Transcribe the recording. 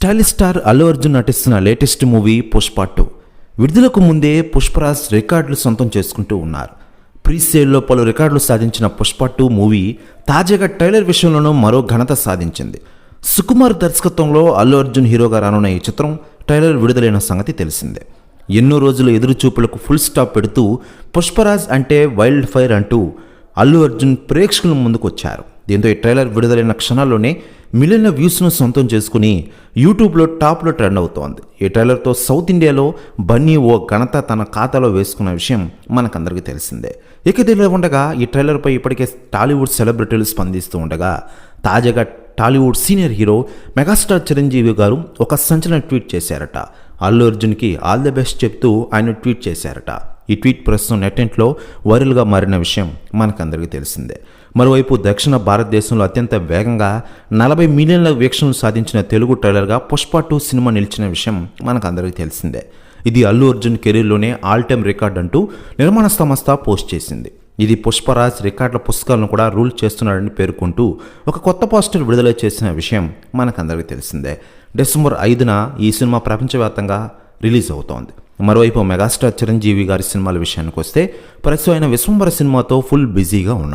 Stylish star Allu Arjun నటిస్తున్న latest movie Pushpa two. విడుదలకు ముందే పుష్పరాజ్ రికార్డులు సొంతం చేసుకుంటూ ఉన్నారు. ప్రీ సేల్లో పలు రికార్డులు సాధించిన పుష్ప టూ మూవీ తాజాగా ట్రైలర్ విషయంలోనూ మరో ఘనత సాధించింది. సుకుమార్ దర్శకత్వంలో అల్లు అర్జున్ హీరోగా రానున్న ఈ చిత్రం ట్రైలర్ విడుదలైన సంగతి తెలిసిందే. ఎన్నో రోజుల ఎదురుచూపులకు ఫుల్ స్టాప్ పెడుతూ పుష్పరాజ్ అంటే వైల్డ్ ఫైర్ అంటూ అల్లు అర్జున్ ప్రేక్షకుల ముందుకు వచ్చారు దీంతో ఈ ట్రైలర్ విడుదలైన క్షణాల్లోనే మిలియన్ల వ్యూస్ను సొంతం చేసుకుని యూట్యూబ్లో టాప్లో ట్రెండ్ అవుతోంది. ఈ ట్రైలర్తో సౌత్ ఇండియాలో బన్నీ ఓ ఘనత తన ఖాతాలో వేసుకున్న విషయం మనకందరికీ తెలిసిందే. ఇక ఇదిలా ఉండగా ఈ ట్రైలర్పై ఇప్పటికే టాలీవుడ్ సెలబ్రిటీలు స్పందిస్తూ ఉండగా తాజాగా Tollywood senior hero megastar Chiranjeevi గారు ఒక సంచలన ట్వీట్ చేశారట. అల్లు అర్జున్కి ఆల్ ది బెస్ట్ చెప్తూ ఆయన ట్వీట్ చేశారట. ఈ ట్వీట్ ప్రస్తుతం నెట్టెంట్లో వైరల్గా మారిన విషయం మనకందరికీ తెలిసిందే. మరోవైపు దక్షిణ భారతదేశంలో అత్యంత వేగంగా నలభై మిలియన్ల వీక్షణలు సాధించిన తెలుగు ట్రైలర్గా పుష్ప టూ సినిమా నిలిచిన విషయం మనకందరికీ తెలిసిందే. ఇది అల్లు అర్జున్ కెరీర్లోనే ఆల్ టైమ్ రికార్డ్ అంటూ నిర్మాణ సంస్థ పోస్ట్ చేసింది. ఇది పుష్పరాజ్ రికార్డుల పుస్తకాలను కూడా రూల్ చేస్తున్నాడని పేర్కొంటూ ఒక కొత్త పోస్టర్ విడుదల చేసిన విషయం మనకందరికీ తెలిసిందే. డిసెంబర్ ఐదున ఈ సినిమా ప్రపంచవ్యాప్తంగా రిలీజ్ అవుతోంది. మరోవైపు మెగాస్టార్ చిరంజీవి గారి సినిమాల విషయానికి వస్తే ప్రస్తుతం ఆయన విశ్వంబర సినిమాతో ఫుల్ బిజీగా ఉన్నారు.